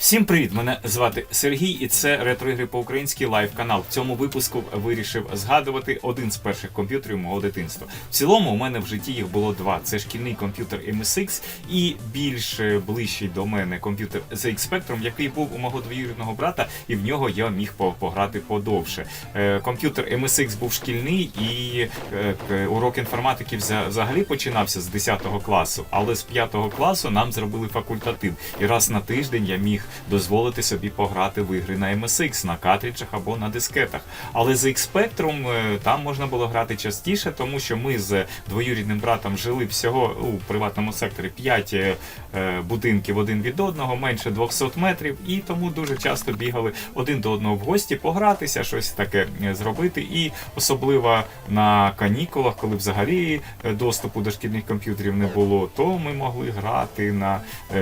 Всім привіт! Мене звати Сергій, і це ретроігри по-українськи лайв канал. В цьому випуску вирішив згадувати один з перших комп'ютерів мого дитинства. В цілому у мене в житті їх було два: це шкільний комп'ютер MSX і більш е, ближчий до мене комп'ютер ZX Spectrum, який був у мого двоюрідного брата, і в нього я міг пограти подовше. Е, Комп'ютер MSX був шкільний, і е, урок інформатики вза- взагалі починався з 10 класу, але з 5 класу нам зробили факультатив. І раз на тиждень я міг дозволити собі пограти в ігри на MSX, на картриджах або на дискетах. Але з X Spectrum е, там можна було грати частіше, тому що ми з двоюрідним братом жили всього у приватному секторі 5 е, е, будинків один від одного, менше 200 метрів, і тому дуже часто бігали один до одного в гості погратися, щось таке зробити. І особливо на канікулах, коли взагалі доступу до шкільних комп'ютерів не було, то ми могли грати на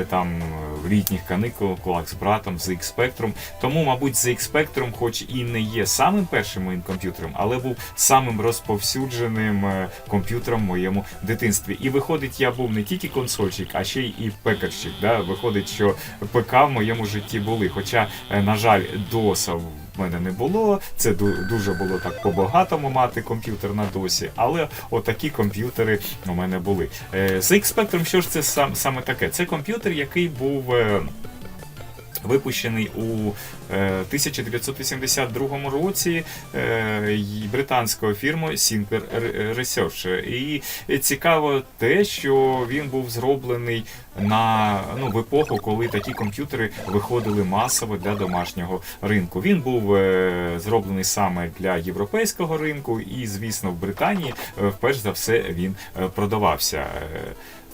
там літніх канікулах з братом з X Spectrum. Тому, мабуть, ZX Spectrum, хоч і не є самим першим моїм комп'ютером, але був самим розповсюдженим е, комп'ютером в моєму дитинстві. І виходить, я був не тільки консольщик, а ще й пекарщик. Да? Виходить, що ПК в моєму житті були. Хоча, е, на жаль, доса в мене не було. Це дуже було так по-багатому мати комп'ютер на досі, але отакі комп'ютери у мене були. Е, З X Spectrum, що ж це сам, саме таке? Це комп'ютер, який був. Е, Випущений у е, 1982 році е, британською фірмою Sinclair Research. І цікаво те, що він був зроблений на ну, в епоху, коли такі комп'ютери виходили масово для домашнього ринку. Він був е, зроблений саме для європейського ринку, і, звісно, в Британії е, вперше за все він е, продавався.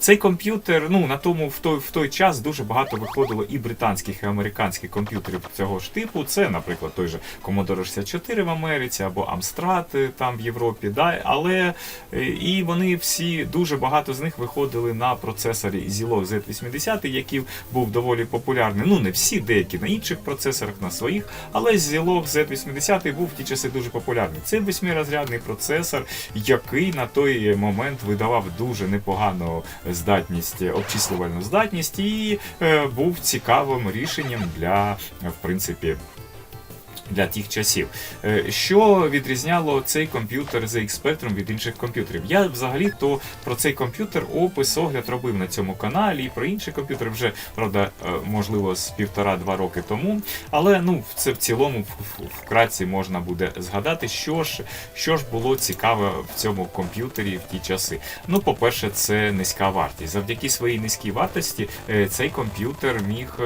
Цей комп'ютер, ну на тому в той в той час дуже багато виходило і британських, і американських комп'ютерів цього ж типу. Це, наприклад, той же Commodore 64 в Америці або Amstrad е, там в Європі. Да? Але е, і вони всі дуже багато з них виходили на процесорі Zilog Z80, який був доволі популярний. Ну не всі, деякі на інших процесорах, на своїх, але Zilog Z80 був в ті часи дуже популярний. Це восьмирозрядний процесор, який на той момент видавав дуже непогану здатність, обчислювальну здатність, і е, був цікавим рішенням для, в принципі. Для тих часів, Е, що відрізняло цей комп'ютер ZX Spectrum від інших комп'ютерів? Я взагалі то про цей комп'ютер опис огляд робив на цьому каналі і про інші комп'ютери вже правда, е, можливо, з півтора-два роки тому. Але ну це в цілому вкратці можна буде згадати, що ж що ж було цікаве в цьому комп'ютері в ті часи. Ну, по-перше, це низька вартість. Завдяки своїй низькій вартості е, цей комп'ютер міг.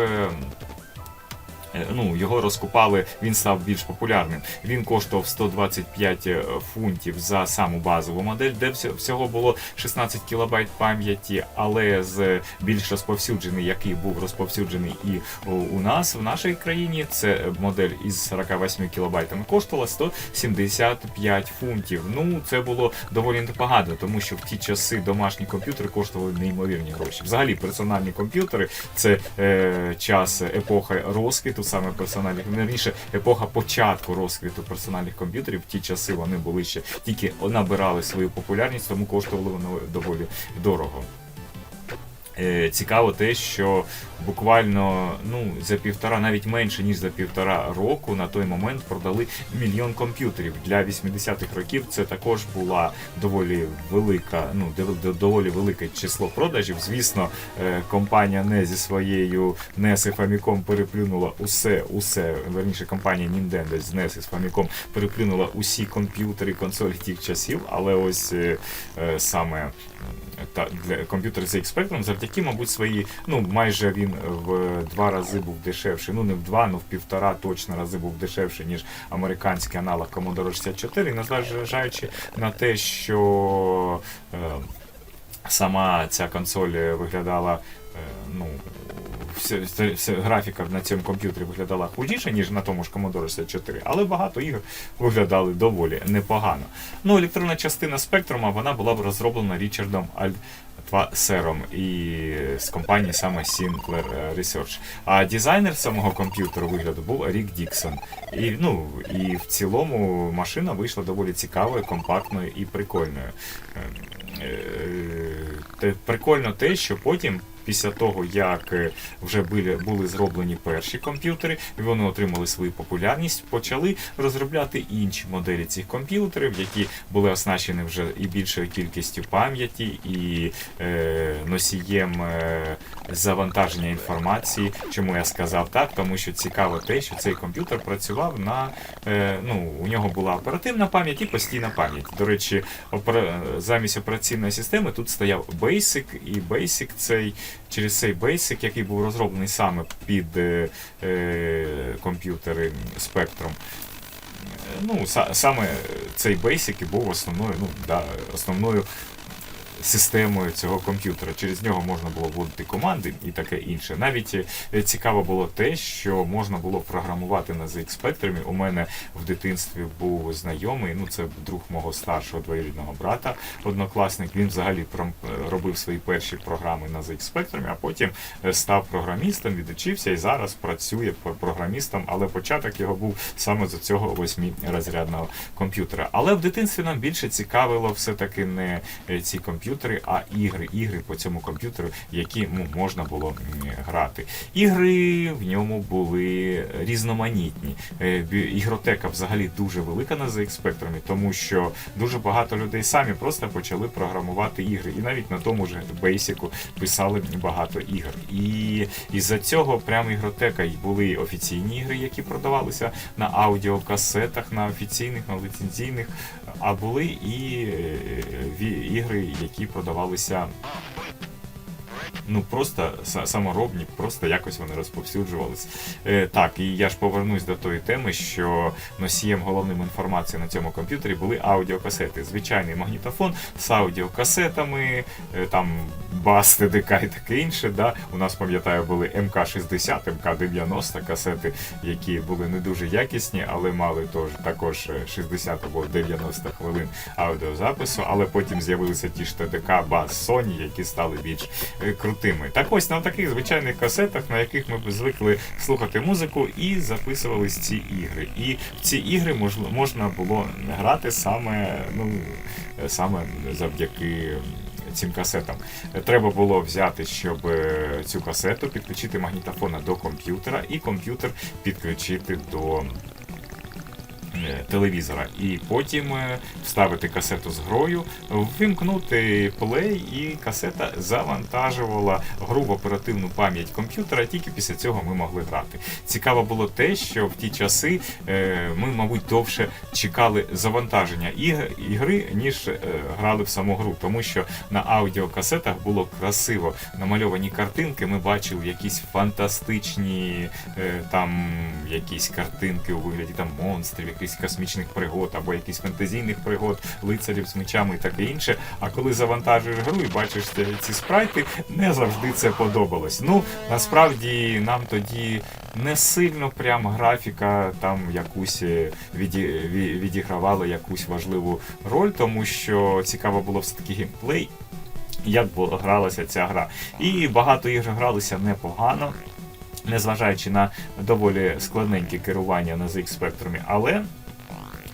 Е, Е, Ну, його розкупали, він став більш популярним. Він коштував 125 фунтів за саму базову модель, де всього- було 16 кілобайт пам'яті, але з більш розповсюджений, який був розповсюджений і у- нас в нашій країні, це модель із 48 кілобайтами коштувала 175 фунтів. Ну, це було доволі непогано, тому що в ті часи домашні комп'ютери коштували неймовірні гроші. Взагалі, персональні комп'ютери це е, час епоха розквіту саме персональних, раніше епоха початку розквіту персональних комп'ютерів. В ті часи вони були ще тільки набирали свою популярність, тому коштували вони доволі дорого. Е, Цікаво те, що буквально ну за півтора, навіть менше ніж за півтора року на той момент продали мільйон комп'ютерів. Для 80-х років це також була доволі велика, ну дов- дов- доволі велике число продажів. Звісно, е, компанія не зі своєю NES і Famicom переплюнула усе, усе верніше компанія Nintendo з NES і з Famicom переплюнула усі комп'ютери, консолі тих часів, але ось е, саме та для комп'ютер ZX Spectrum завдяки, мабуть, свої, ну майже він в два рази був дешевший. Ну не в два, ну в півтора точно рази був дешевший, ніж американський аналог Commodore 64. І незважаючи на те, що е, сама ця консоль виглядала, е, ну. Все, все, все, графіка на цьому комп'ютері виглядала худіше, ніж на тому ж Commodore 64, але багато ігор виглядали доволі непогано. Ну, електронна частина спектрума вона була розроблена Річардом Альтвасером і з компанії саме Sinclair Research. А дизайнер самого комп'ютеру вигляду був Рік Діксон. І, ну, і в цілому машина вийшла доволі цікавою, компактною і прикольною. Е, е, Прикольно те, що потім після того, як е, вже були, були зроблені перші комп'ютери, вони отримали свою популярність, почали розробляти інші моделі цих комп'ютерів, які були оснащені вже і більшою кількістю пам'яті, і е, носієм е, завантаження інформації. Чому я сказав так? Тому що цікаво те, що цей комп'ютер працював на е, ну, у нього була оперативна пам'ять і постійна пам'ять. До речі, опера... замість операційної системи тут стояв Basic, і Basic цей через цей Basic, який був розроблений саме під е, е, комп'ютери Spectrum. е, Ну, са- саме цей Basic і був основною, ну, да, основною системою цього комп'ютера. Через нього можна було вводити команди і таке інше. Навіть е, цікаво було те, що можна було програмувати на ZX Spectrum. У мене в дитинстві був знайомий, ну це друг мого старшого двоюрідного брата, однокласник. Він взагалі пром- робив свої перші програми на ZX Spectrum, а потім е, став програмістом, відучився і зараз працює про- програмістом, але початок його був саме з цього восьмирозрядного комп'ютера. Але в дитинстві нам більше цікавило все-таки не е, ці комп'ютери, а ігри, ігри по цьому комп'ютеру, які ну, можна було грати. Ігри в ньому були різноманітні. Е, Ігротека взагалі дуже велика на ZX Spectrum, тому що дуже багато людей самі просто почали програмувати ігри. І навіть на тому ж Basic писали багато ігр. І із-за цього прямо ігротека були офіційні ігри, які продавалися на аудіокасетах, на офіційних, на ліцензійних, а були і е, ігри, які продавалися. Ну просто саморобні, просто якось вони розповсюджувались. Е, так, і я ж повернусь до тої теми, що носієм головним інформації на цьому комп'ютері були аудіокасети. Звичайний магнітофон з аудіокасетами, е, там бас, ТДК і таке інше. Да? У нас, пам'ятаю, були МК-60, МК-90 касети, які були не дуже якісні, але мали тож, також е, 60 або 90 хвилин аудіозапису, але потім з'явилися ті ж ТДК, бас Sony, які стали більш е, крутими. Так ось на таких звичайних касетах, на яких ми б звикли слухати музику, і записувались ці ігри. І в ці ігри можна, було грати саме, ну, саме завдяки. Цим касетам треба було взяти, щоб е, цю касету підключити магнітофона до комп'ютера, і комп'ютер підключити до телевізора. І потім е, вставити касету з грою, вимкнути плей, і касета завантажувала гру в оперативну пам'ять комп'ютера. Тільки після цього ми могли грати. Цікаво було те, що в ті часи е, ми, мабуть, довше чекали завантаження ігри, ніж е, грали в саму гру, тому що на аудіокасетах було красиво намальовані картинки. Ми бачили якісь фантастичні е, там якісь картинки у вигляді там монстрів, якихось космічних пригод або якихось фантазійних пригод, лицарів з мечами і таке інше. А коли завантажуєш гру і бачиш ці- спрайти, не завжди це подобалось. Ну насправді нам тоді не сильно прям графіка там якусь е, віді, ві- відігравала якусь важливу роль, тому що цікаво було все таки геймплей. Як було гралася ця гра. І багато ігр гралися непогано, незважаючи на доволі складненьке керування на ZX Spectrum, але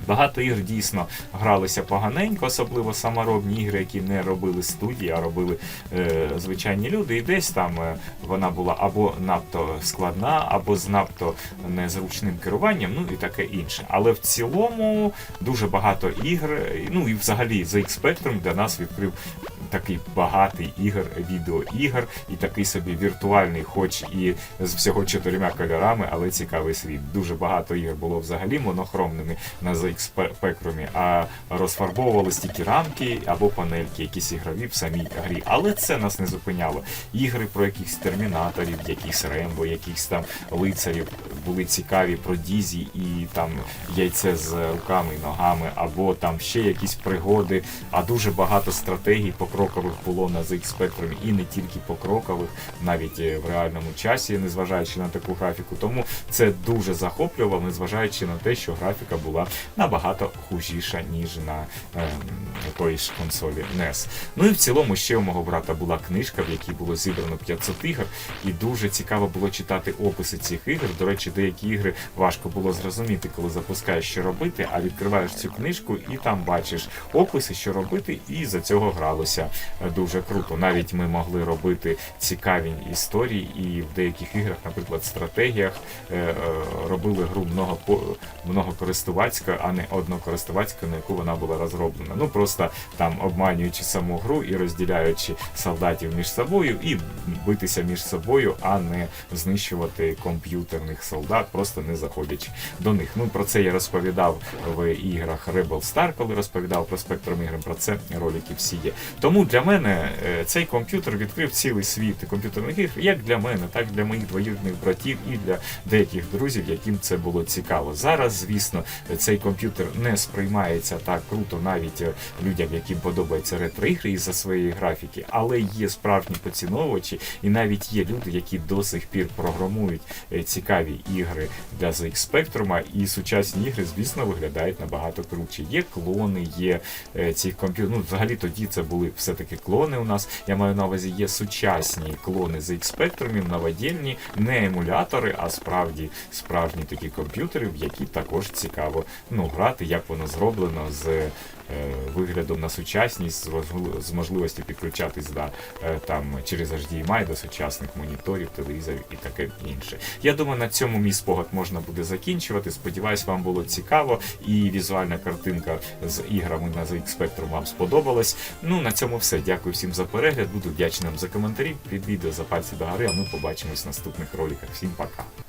Багато ігр дійсно гралися поганенько, особливо саморобні ігри, які не робили студії, а робили е, звичайні люди. І десь там е, вона була або надто складна, або з надто незручним керуванням, ну і таке інше. Але в цілому дуже багато ігр, ну і взагалі ZX Spectrum для нас відкрив такий багатий ігор, відеоігр, і такий собі віртуальний, хоч і з всього чотирма кольорами, але цікавий світ. Дуже багато ігр було взагалі монохромними на ZX Spectrum, а розфарбовувались тільки рамки або панельки, якісь ігрові в самій грі. Але це нас не зупиняло. Ігри про якихось термінаторів, якихось Рембо, якихось там лицарів були цікаві про Дізі і там яйце з руками і ногами, або там ще якісь пригоди, а дуже багато стратегій покрокових було на ZX Spectrum і не тільки покрокових, навіть е, в реальному часі, незважаючи на таку графіку. Тому це дуже захоплювало, незважаючи на те, що графіка була набагато хужіша, ніж на ем, тої ж консолі NES. Ну і в цілому ще у мого брата була книжка, в якій було зібрано 500 ігор, і дуже цікаво було читати описи цих ігор. До речі, деякі ігри важко було зрозуміти, коли запускаєш, що робити, а відкриваєш цю книжку і там бачиш описи, що робити, і за цього гралося дуже круто. Навіть ми могли робити цікаві історії, і в деяких іграх, наприклад, стратегіях е, е, робили гру много многокористувацька, а не однокористувацька, на яку вона була розроблена. Ну просто там обманюючи саму гру і розділяючи солдатів між собою, і битися між собою, а не знищувати комп'ютерних солдат, просто не заходячи до них. Ну про це я розповідав в іграх Rebel Star, коли розповідав про спектром ігри. Про це ролики всі є. Тому для мене е, цей комп'ютер відкрив цілий світ комп'ютерних ігр, як для мене, так і для моїх двоюрідних братів і для деяких друзів, яким це було цікаво. Зараз, звісно, цей комп'ютер не сприймається так круто навіть е, людям, яким подобаються ретро-ігри із-за своєї графіки, але є справжні поціновувачі, і навіть є люди, які до сих пір програмують е, цікаві ігри для ZX Spectrum, і сучасні ігри, звісно, виглядають набагато круче. Є клони, є е, ці комп'ютери. Ну, взагалі тоді це були все-таки клони у нас. Я маю на увазі, є сучасні клони ZX Spectrum, новодільні, не емулятори, а справді справжні такі комп'ютери, в які також цікаво ну, грати, як воно зроблено з виглядом на сучасність, з, можливістю підключатись до, е, там, через HDMI до сучасних моніторів, телевізорів і таке інше. Я думаю, на цьому мій спогад можна буде закінчувати. Сподіваюсь, вам було цікаво і візуальна картинка з іграми на ZX Spectrum вам сподобалась. Ну, на цьому все. Дякую всім за перегляд. Буду вдячним за коментарі під відео за пальці до гори, а ми побачимось в наступних роликах. Всім пока.